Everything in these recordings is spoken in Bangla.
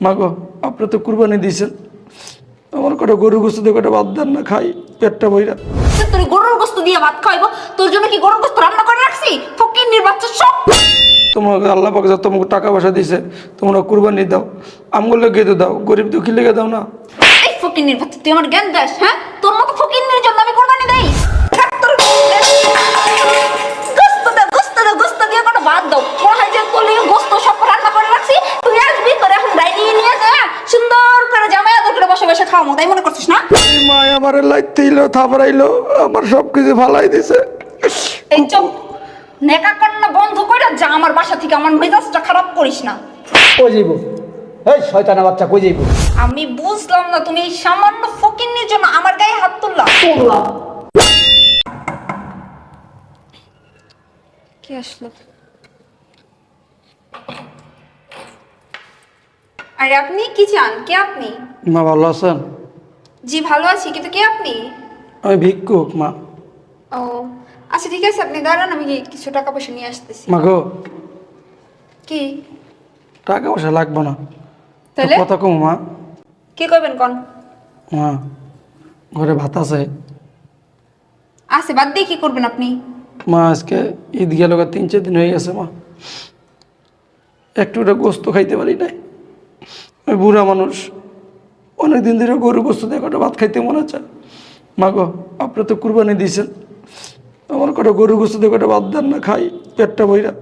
মা গো আপনি তো কুরবানি দিয়েছেন। আমার কটা গরু গোস্ত দিয়ে কটা বাদ দেন না খাই পেটটা বইরা তো তোর গরুর গোস্ত দিয়ে ভাত খাইবো? তোর জন্য কি গরুর গোস্ত রান্না করে রাখছি? ফকির বাচ্চা সব। তোমাকে আল্লাহ পাক যা তোমাকে টাকা পয়সা দিছে তোমরা কুরবানি দাও। আমগুলো তো দাও গরিব দুঃখী লেগে দাও না। এই ফকির বাচ্চা তুই আমার জ্ঞান দাস হ্যাঁ? তোর মতো ফকির আমার লাইতে ইলো থাপড়াইলো আমার সব কিছু ফালাই দিছে। এই চোখ নেকা কান্না বন্ধ করে যা আমার বাসা থেকে আমার মেজাজটা খারাপ করিস না। কই যাইব? এই শয়তানা বাচ্চা কই যাইব? আমি বুঝলাম না তুমি এই সামান্য ফকিন্নির জন্য আমার গায়ে হাত তুললা। কে আসলো? আরে আপনি কি চান? কে আপনি? মা ভালো আছেন? জি ভালো আছি কিন্তু কে আপনি? আমি ভিক্ষুক মা। ও আচ্ছা ঠিক আছে আপনি দাঁড়ান আমি কিছু টাকা পয়সা নিয়ে আসতেছি। মা গো। কি? টাকা পয়সা লাগবে না। তাহলে? কথা কম মা। কি করবেন কোন? মা ঘরে ভাত আছে। আছে বাদ দিয়ে কি করবেন আপনি? মা আজকে ঈদ গেল তিন চার দিন হয়ে গেছে মা। একটু গোস্ত খাইতে পারি নাই। ওই বুড়া মানুষ। অনেক দিন ধরে গরু গোস্ত দিয়ে কটা ভাত খাইতে মনে চায় মা গো আপনি তো কুরবানি দিয়েছেন। আমার কটা গরু গোস্ত দিয়ে কটা ভাত দেন না খাই পেটটা বইরা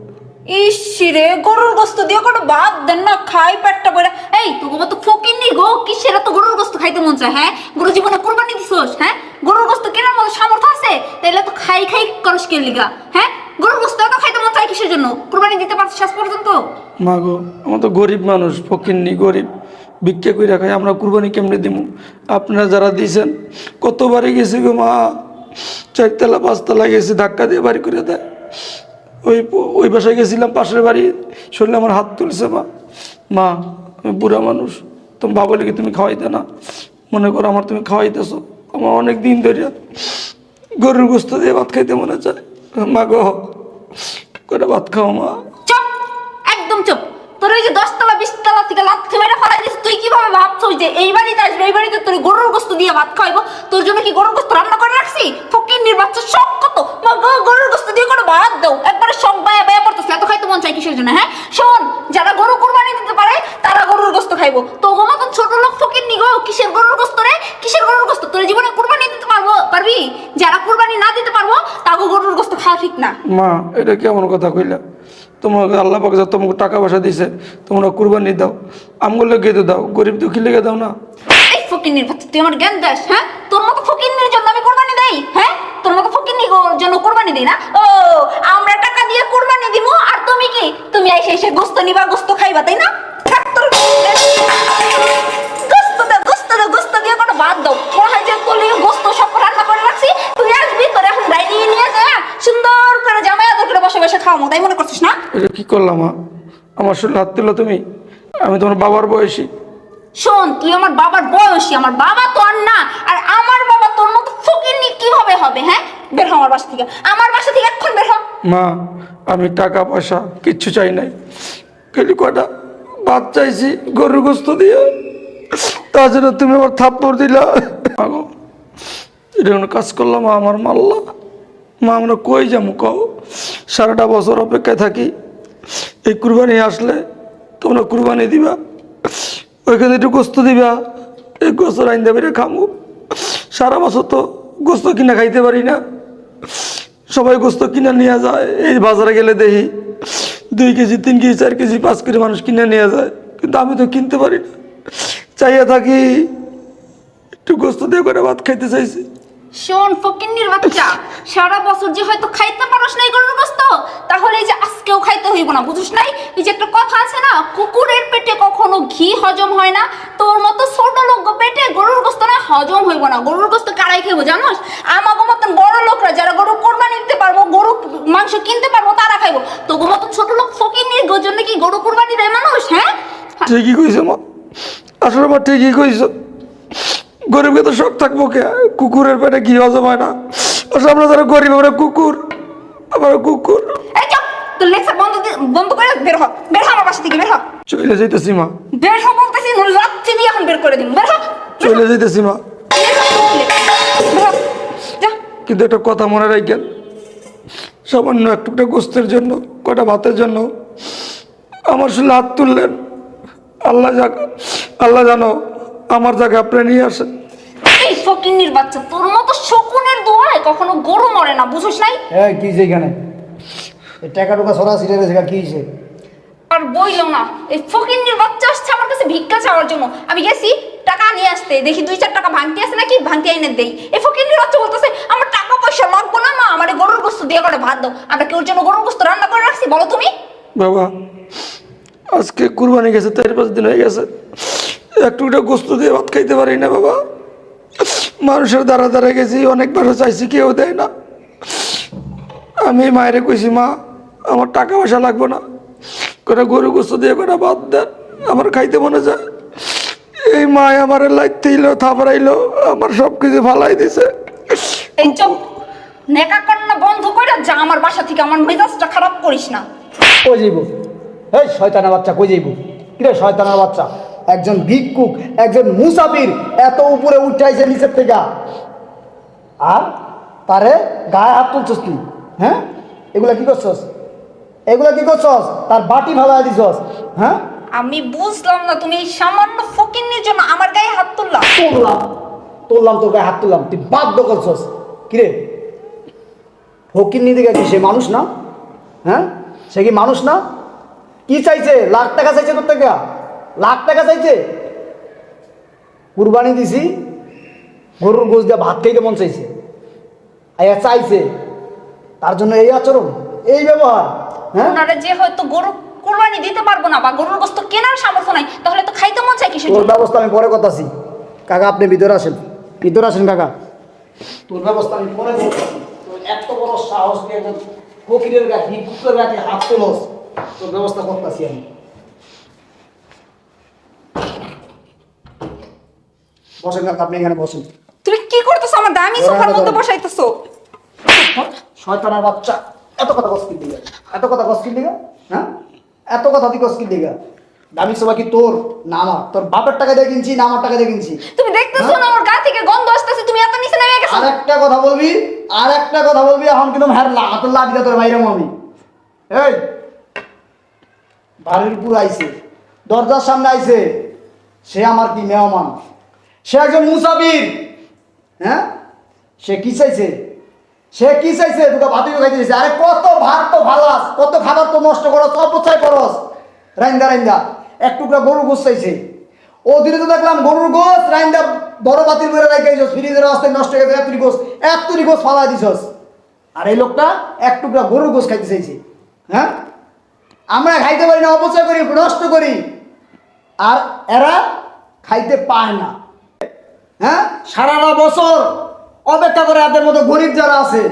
ইসিরে গরুর গোস্ত দিয়ে কোনো বাদ দেন না খাই পেটটা বইরা এই তো গো তো ফকিনি গো কিসের তো গরুর গোস্ত খাইতে মন চায় হ্যাঁ? গরু জীবনে কুরবানি দিছস হ্যাঁ? গরুর গোস্ত কেনার মতো সামর্থ্য আছে? তাইলে তো খাই খাই করস কে লিগা হ্যাঁ? গরুর গোস্ত এত খাইতে মন চায় কিসের জন্য? কুরবানি দিতে পারছিস শেষ পর্যন্ত? মা গো আমার তো গরিব মানুষ ফকিরনি গরিব। ভিক্ষা করে খাই, আমরা কুরবানি কেমনে দিব আপনারা যারা দিয়েছেন, কতবারই গেছি গো মা? চারতলা, পাঁচতলা গেছি, ধাক্কা দিয়ে বাড়ি করে দেয়। ওই ওই বাসায় গেছিলাম, পাশের বাড়ি। শুনলে আমার হাত তুলছে মা। মা আমি বুড়া মানুষ, তুমি ভাবলে কি তুমি খাওয়াইতে না। মনে করো আমার তুমি খাওয়াইতেছো। আমার অনেক দিন ধরে গরুর গোস্ত দিয়ে ভাত খাইতে মনে চায়। মা গো করে ভাত খাও মা? তোর ওই যে দশতলা, বিশতলা থেকে লাথি মেরে ফেলাই দিস তুই কীভাবে ভাবছিস যে এই বাড়িতে আসবে? এই বাড়িতে তোর গরুর গোস্ত দিয়ে ভাত খাইবো তোর জন্য কি গরুর গোস্ত রান্না করে রাখছি? ফকির বাচ্চা শখ কত? গরুর গোস্ত দিয়ে কোনো ভাত দাও। একবারে শখ বায়া বায়া পড়তেছে, এত খাইতে মন চাই কিসের জন্য হ্যাঁ? শোন, যারা গরু কুরবানি দিতে পারে, তারা গরুর গোস্ত খাইবো। তো গো মতন ছোট লোক ফকির নি গো, কিসের গরুর গোস্ত রে? কিসের গরুর গোস্ত? তোর জীবনে কুরবানি দিতে পারব, পারবি? যারা কুরবানি না দিতে পারব, তাগো গরুর গোস্ত খাওয়া ঠিক না। মা, এটা কেমন কথা কইলা? তোমাকে আল্লাহ পাক তোমাকে টাকা পয়সা দিছে তোমরা কুরবানি দাও। আমগুলো লেগে তো দাও, গরিব দুঃখী লেগে দাও না। এই ফকিন্নির বাচ্চা, তুই আমার জ্ঞান দাস হ্যাঁ? তোর মতো নির জন্য আমি কুরবানি দেই হ্যাঁ? তোর মতো ফকিন্নির জন্য কুরবানি দেই না। ও, আমরা টাকা দিয়ে কোরবানি দিব আর তুমি কি? তুমি এসে এসে গোস্ত নিবা, গোস্ত খাইবা, তাই না? খাওয়ামো তাই মনে করছিস না? এটা কি করলাম মা? আমার শরীর হাত তুলো তুমি আমি তোমার বাবার বয়সী। শোন তুই আমার বাবার বয়সী আমার বাবা তো আর না আর আমার বাবা তোর মতো ফকিরনি কীভাবে হবে হ্যাঁ? বের হ আমার বাসা থেকে আমার বাসা থেকে এখন বের হ। মা আমি টাকা পয়সা কিচ্ছু চাই নাই। খালি কটা ভাত চাইছি গরুর গোস্ত দিয়ে তাছাড়া তুমি আমার থাপ্পড় দিলা। আগো এটা কোনো কাজ করলাম আমার মাল্লা? মা, আমরা কই যাব কও? সারাটা বছর অপেক্ষায় থাকি। এই কুরবানি আসলে তোমরা কুরবানি দিবা। ওইখানে একটু গোস্ত দিবা। এই গোস্ত রাইন দেবে খামু। সারা বছর তো গোস্ত কিনা খাইতে পারি না। সবাই গোস্ত কিনে নিয়ে যায়। এই বাজারে গেলে দেখি দুই কেজি, তিন কেজি, চার কেজি, পাঁচ কেজি মানুষ কিনে নিয়ে যায়। কিন্তু আমি তো কিনতে পারি না। চাইয়া থাকি, একটু গোস্ত দিয়ে করে ভাত খাইতে চাইছি। শোন ফকিন্নির বাচ্চা, সারা বছর যে হয়তো খাইতে পারস না গরুর গোস্ত, তাহলে এই যে আজকেও খাইতে হইব না, বুঝিস নাই? এই যে একটা কথা আছে না, কুকুরের পেটে কখনো ঘি হজম হয় না, তোর মতো ছোট লোক পেটে গরুর গোস্ত না হজম হইব না, গরুর গোস্ত কারাই খাইবো, জানোস? আমাগো মতন বড় লোকরা যারা গরু কোরবানি দিতে পারব, গরু মাংস কিনতে পারব, তারা খাইবো। তোগো মতন ছোট লোক ফকিন্নির জন্য কি গরু কোরবানি দেয় মানুষ হ্যাঁ? ঠিকই কইছো মা। আসলে মা ঠিকই কইছো। গরিবকে তো শখ থাকব কে? কুকুরের পেটে ঘি হজম হয় না। আসলে আমরা যারা গরিব আমরা কুকুর। আমরা কুকুর। এই চুপ! তোর লেকচার বন্ধ দি- বন্ধ করে বের হ। বের হ আমার বাসা থেকে বের হ। চলে যাইতেছি মা। বের হ বলতেছি গেছি নইলে দিয়ে এখন বের করে দিন বের হ। চলে যেতেছি মা। কিন্তু একটা কথা মনে রাখেন সামান্য একটুকটা গোস্তের জন্য কটা ভাতের জন্য আমার শুধু হাত তুললেন। আল্লাহ যাক আল্লাহ জানো আমার জায়গায় আপনি নিয়ে আসেন। এই ফকিন্নির বাচ্চা তোর মতো শকুনের দোয়ায় কখনো গরু মরে না বুঝিস নাই? এই কি হয়েছে এখানে? এই টাকা টুকা সরা সিটে রয়েছে কি হয়েছে আর বইল না এই ফকিন্নির বাচ্চা আসছে আমার কাছে ভিক্ষা চাওয়ার জন্য। আমি গেছি টাকা নিয়ে আসতে দেখি দুই চার টাকা ভাঙতি আছে নাকি? ভাঙতি এনে দেই। এই ফকিন্নির বাচ্চা বলতেছে আমার টাকা পয়সা লাগবো না মা আমার গরুর গোস্ত দিয়ে করে ভাত দাও। আমরা কেউ জন্য গরুর গোস্ত রান্না করে রাখছি বলো তুমি? বাবা আজকে কুরবানি গেছে চার পাঁচ দিন হয়ে গেছে। একটুকটা গোস্ত দিয়ে ভাত খাইতে পারি না বাবা। মানুষের দ্বারা দ্বারা গেছি অনেকবার চাইছি কেউ দেয় না। আমি মায়েরে কইছি মা আমার টাকা পয়সা লাগবে না। করে গরু গোস্ত দিয়ে করে ভাত দেন আমার খাইতে মনে যায়। এই মায় আমার লাইতে ইলো থাপড়াইলো আমার সব কিছু ফালাই দিছে। এই চোখ নেকা কান্না বন্ধ করে যা আমার বাসা থেকে আমার মেজাজটা খারাপ করিস না। কই যাইব? এই শয়তানা বাচ্চা কই যাইব? কিরে শয়তানা বাচ্চা? একজন ভিক্ষুক একজন মুসাফির এত উপরে উঠাইছে নিচের থেকে। আর তারে গায়ে হাত তুলছস তুই হ্যাঁ? এগুলা কি করছস? এগুলা কি করছস? তার বাটি ভালাই দিছস হ্যাঁ? আমি বুঝলাম না তুমি এই সামান্য ফকিন্নির জন্য আমার গায়ে হাত তুললা। তুললাম তুললাম তোর গায়ে হাত তুললাম তুই বাধ্য করছস। কিরে ফকির নিতে গেছি সে মানুষ না? হ্যাঁ? সে কি মানুষ না? কি চাইছে? লাখ টাকা চাইছে তোর থেকে? লাখ টাকা চাইছে। কুরবানি দিছি গরুর গোস দিয়ে ভাত খাইতে মন চাইছে। আয়া চাইছে। তার জন্য এই আচরণ এই ব্যবহার হ্যাঁ? ওনারা যে হয়তো গরু কুরবানি দিতে পারব না বা গরুর গোস্ত কেনার সামর্থ্য নাই তাহলে তো খাইতে মন চাই কিসের তোর ব্যবস্থা আমি পরে কথাছি কাকা আপনি ভিতরে আসেন। ভিতরে আসেন কাকা। তোর ব্যবস্থা আমি পরে এত বড় সাহস নিয়ে ফকিরের গায়ে ভিক্ষুকের গায়ে হাত তোলস। তোর ব্যবস্থা করতেছি আমি। বসেন আপনি এখানে বসেন। তুমি কি করতেছো? আমার দামি সোফার মধ্যে। বসাইতেছো। শয়তানের বাচ্চা। এত কথা কস্কির দিগা। এত কথা কস্কির দিগা? হ্যাঁ? এত কথা তুই কস্কির দিগা? দামি সবাই কি তোর? না আমার। তোর বাপের টাকা দিয়ে কিনছি না আমার টাকা দিয়ে কিনছি। তুমি দেখতেছো না আমার গা থেকে গন্ধ আসতেছে তুমি এত নিচে নেমে গেছো। আর একটা কথা বলবি আর একটা কথা বলবি এখন কিন্তু হ্যাঁ হাতের লাঠি দিয়ে তোর বাইরে আমি। এই! বাড়ির উপর আইছে দরজার সামনে আইছে। সে আমার কি মেহমান সে একজন মুসাফির। হ্যাঁ? সে কি চাইছে? সে কি চাইছে? দুটো ভাত খাইতে চাইছে। আরে কত ভাত তো ভালাস, কত খাবার তো নষ্ট করস অপচয় করস। রাইন্দা রাইন্দা, এক টুকরা গরুর গোস চাইছে। ও দিনে তো দেখলাম গরুর গোস রাইন্দা বড় বাতিল করে রেখে দিছস ফ্রিজের রাস্তায় নষ্ট হয়ে গেছে এতটি গোস এতটি গোস ফালাই দিছস। আর এই লোকটা এক টুকরা গরুর গোস খাইতে চাইছে। হ্যাঁ? আমরা খাইতে পারি না, অপচয় করি, নষ্ট করি। আর এরা খাইতে পায় না। হ্যাঁ? সারাটা বছর অপেক্ষা করে এদের মতো গরিব যারা আছে,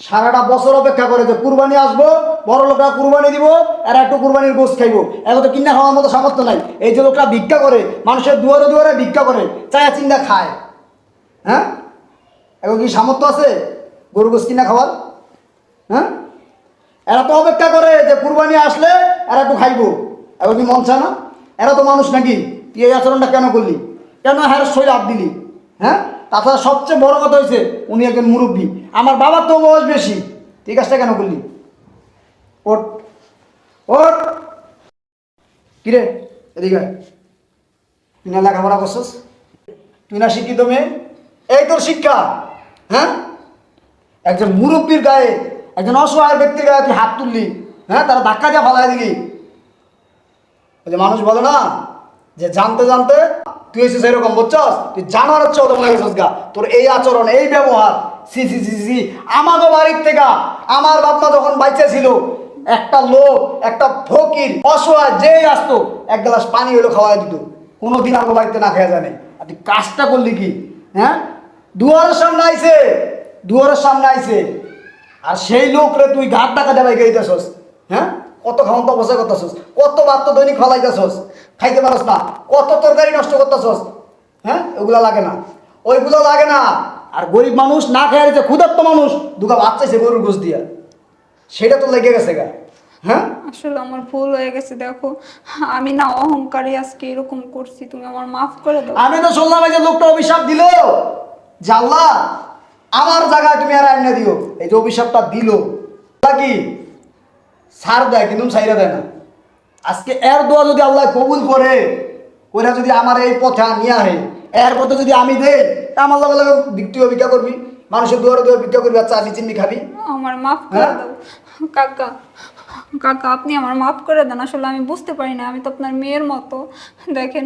সারাটা বছর অপেক্ষা করে যে কুরবানি আসব বড় লোকরা কুরবানি দিব আর একটু কুরবানির গোস খাইবো। এখন তো কিনা খাওয়ার মতো সামর্থ্য নাই। এই যে লোকরা ভিক্ষা করে, মানুষের দুয়ারে দুয়ারে ভিক্ষা করে, চায়া চিন্তা খায়। হ্যাঁ? এখন কি সামর্থ্য আছে গরু গোস কিনা খাওয়ার? হ্যাঁ? এরা তো অপেক্ষা করে যে কুরবানি আসলে এরা একটু খাইবো। এখন কি মন চায় না? এরা তো মানুষ নাকি? তুই এই আচরণটা কেন করলি? কেন হ্যাঁ শরীর হাত দিলি? হ্যাঁ? তাছাড়া সবচেয়ে বড় কথা হয়েছে উনি একজন মুরব্বী। আমার বাবার তো বয়স বেশি। ঠিক আছে কেন করলি? ওট ওট কিরে? এদিকে তুই না লেখাপড়া করছিস? তুই না শিক্ষিত মেয়ে? এই তোর শিক্ষা। হ্যাঁ? একজন মুরব্বীর গায়ে, একজন অসহায় ব্যক্তির গায়ে তুই হাত তুললি। হ্যাঁ? তারা ধাক্কা যা ফালাই দিলি। যে মানুষ বলে না যে জানতে জানতে তুই এসে সেরকম বুঝছস? তুই জানার হচ্ছে মনে গেছিস গা। তোর এই আচরণ, এই ব্যবহার সি সি সি সি আমাদের বাড়ির থেকে আমার বাপমা যখন বাইচে ছিল একটা লোক, একটা ফকির, অসহায়, যেই আসতো, এক গ্লাস পানি হলো খাওয়াই দিত। কোনোদিন আমার বাড়িতে না খেয়ে জানে আর তুই কাজটা করলি কি? হ্যাঁ? দুয়ারের সামনে আইছে, দুয়ারের সামনে আইছে। আর সেই লোকরে তুই ঘাট টাকা দেবাই খাইতেছস হ্যাঁ? কত খাওয়ান তো অবস্থা করতেছস, কত তো দৈনিক ফলাইতেছস। খাইতে পারস না। কত তরকারি নষ্ট করতেছস? হ্যাঁ? ওগুলা লাগে না। ওইগুলো লাগে না। আর গরিব মানুষ না খেয়ে যে ক্ষুধার্ত মানুষ। দুটা ভাত চাইছে গরুর গোস দিয়া। সেটা তো লেগে গেছে গা। হ্যাঁ? আসলে আমার ভুল হয়ে গেছে দেখো। আমি না অহংকারে আজকে এরকম করছি তুমি আমার মাফ করে দাও। আমি তো শুনলাম এই যে লোকটা অভিশাপ দিল। জাল্লা আমার জায়গায় তুমি আর আইনা দিও। এই যে অভিশাপটা দিল। কি? সার দেয় কিন্তু সাইরা দেয় না। আজকে এর দোয়া যদি আল্লাহ কবুল করে ওরা যদি আমার এই পথে নিয়ে আহে এর পথে যদি আমি দেই তা আমার লগে লগে ভিক্ষুও ভিক্ষা করবি মানুষের দুয়ারে দুয়ারে ভিক্ষা করবি আর চালি চিনি খাবি আমার মাফ করে হ্যাঁ? দাও কাকা কাকা আপনি আমার মাফ করে দেন আসলে আমি বুঝতে পারি না আমি তো আপনার মেয়ের মতো। দেখেন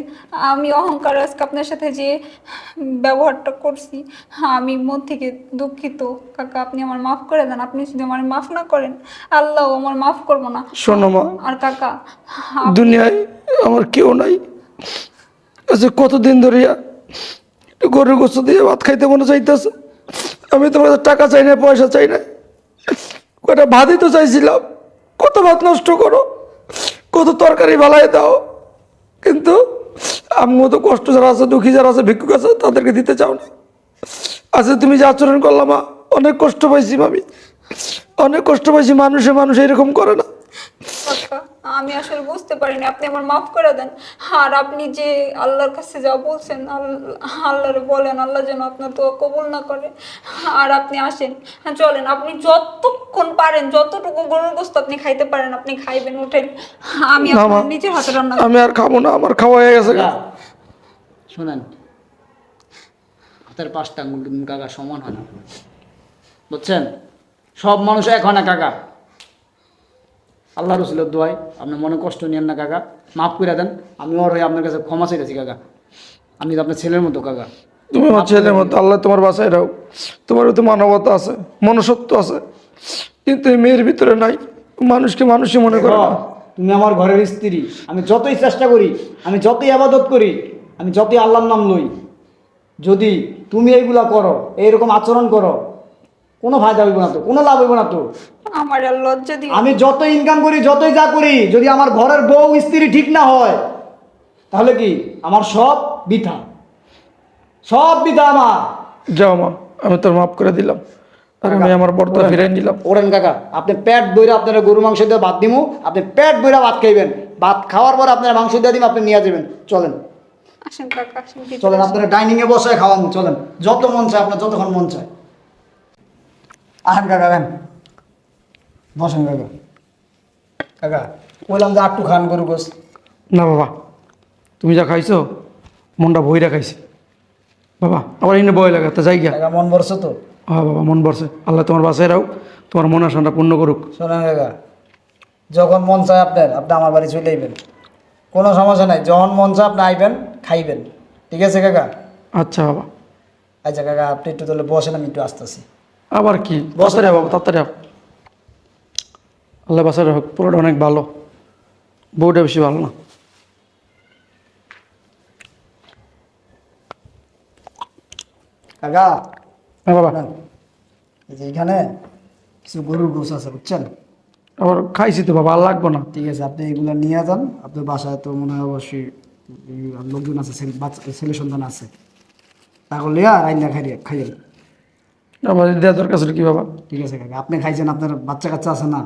আমি অহংকার আজকে আপনার সাথে যে ব্যবহারটা করছি হ্যাঁ আমি মন থেকে দুঃখিত। কাকা আপনি আমার মাফ করে দেন আপনি যদি আমার মাফ না করেন আল্লাহ আমার মাফ করব না। শোনো মা আর কাকা দুনিয়ায় আমার কেউ নাই। আচ্ছা কতদিন ধরিয়া গরুর গোস্ত দিয়ে ভাত খাইতে মনে চাইতেছে আমি তোমার টাকা চাই না পয়সা চাই না কটা ভাতই তো চাইছিলাম। কত ভাত নষ্ট করো, কত তরকারি বালাই দাও, কিন্তু আমি মতো কষ্ট যারা আছে, দুঃখী যারা আছে, ভিক্ষুক আছে, তাদেরকে দিতে চাও না। আচ্ছা তুমি যে আচরণ করলাম অনেক কষ্ট পাইছি আমি অনেক কষ্ট পাইছি, মানুষে মানুষ এরকম করে না। আমি আসলে বুঝতে পারিনি আপনি আমার মাফ করে দেন। আর আপনি যে আল্লাহর কাছে যা বলছেন আল্লাহরে বলেন আল্লাহ যেন আপনার তো কবুল না করে। আর আপনি আসেন। হ্যাঁ চলেন আপনি যতক্ষণ পারেন যতটুকু গরুর গোস্ত আপনি খাইতে পারেন আপনি খাইবেন উঠেন আমি আপনার নিজের হাতে রান্না আমি আর খাব না আমার খাওয়া হয়ে গেছে। শোনেন হাতের পাঁচটা আঙুল কাকা সমান হয় না। বুঝছেন? সব মানুষ এক হয় না কাকা। আল্লাহ রসুলের দোয়াই আপনি মনে কষ্ট নিয়েন না কাকা। মাফ করে দেন আমি ওর হয়ে আপনার কাছে ক্ষমা চাইতেছি কাকা। আমি তো আপনার ছেলের মতো কাকা। তুমি আমার ছেলের মতো আল্লাহ তোমার বাসায় রাও তোমার তো মানবতা আছে মনুষ্যত্ব আছে। কিন্তু এই মেয়ের ভিতরে নাই মানুষকে মানুষই মনে করো তুমি আমার ঘরের স্ত্রী আমি যতই চেষ্টা করি আমি যতই আবাদত করি আমি যতই আল্লাহর নাম লই যদি তুমি এইগুলা করো এইরকম আচরণ করো কোনো ফায়দা হইব না তো কোনো লাভ হইব না তো। আমার আর লজ্জা দিয়ে আমি যত ইনকাম করি যতই যা করি যদি আমার ঘরের বউ স্ত্রী ঠিক না হয় তাহলে কি? আমার সব বৃথা। সব বৃথা আমার। যাও মা আমি তোর মাফ করে দিলাম। আর আমি আমার বর্তা ফিরাই নিলাম। ওরেন কাকা আপনি পেট বইরা আপনারা গরু মাংস দিয়ে ভাত দিমু আপনি পেট বইরা ভাত খাইবেন। ভাত খাওয়ার পর আপনারা মাংস দিয়ে দিম আপনি নিয়ে যাবেন। চলেন। আসেন কাকা আসেন চলেন আপনারা ডাইনিং এ বসে খাওয়ান চলেন। যত মন চায় আপনার যতক্ষণ মন চায়। আহেন কাকা বসেন কাকা। কাকা বললাম যে আটটু খান গরু গোস না বাবা তুমি যা খাইছো মনটা বইরা খাইছে। বাবা আবার এনে বয় লাগাতে যাই গিয়া কাকা মন বরছে তো? হ্যাঁ বাবা মন বসে আল্লাহ তোমার বাসায় রাও তোমার মন আসানটা পূর্ণ করুক। শোনেন কাকা যখন মন চায় আপনার আপনি আমার বাড়ি চলে আইবেন। কোনো সমস্যা নাই যখন মন চায় আপনি আইবেন খাইবেন। ঠিক আছে কাকা? আচ্ছা বাবা। আচ্ছা কাকা আপনি একটু তাহলে বসেন আমি একটু আসতেছি। আবার কি? তাড়াতাড়ি আও বাবা তাড়াতাড়ি। আল্লাহ বাসায় রাখুক পুরোটা অনেক ভালো। বউটা বেশি ভালো না। কাকা। হ্যাঁ বাবা। যে এখানে কিছু গরুর গোস আছে বুঝছেন? আবার খাইছি তো বাবা আর লাগবো না। ঠিক আছে আপনি এগুলো নিয়ে যান। আপনার বাসায় তো মনে হয় অবশ্যই লোকজন আছে বাচ্চা ছেলে সন্তান আছে। তাকে লিয়া রাইনা খাইয়ে খাইয়েন আবার দেওয়া দরকার ছিল কি বাবা? ঠিক আছে কাকা। আপনি খাইছেন আপনার বাচ্চা কাচ্চা আছে না?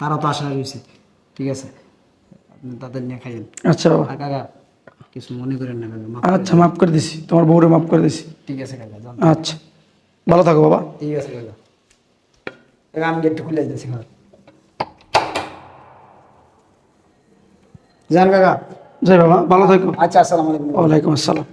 তারা তো আশা রয়েছে ঠিক আছে? আপনি তাদের নিয়ে খাইয়েন। আচ্ছা আর কাকা কিছু মনে করেন না কাকা মাফ করে আচ্ছা মাফ করে দিছি। তোমার বউরে মাফ করে দিছি। দিন। ঠিক আছে কাকা যান। আচ্ছা। ভালো থাকো বাবা। ঠিক আছে কাকা। কাকা আমি একটু খুলে দিতেছি ঘর। যান কাকা। যাই বাবা ভালো থাকো। আচ্ছা আসসালামু আলাইকুম। ওয়ালাইকুম আসসালাম।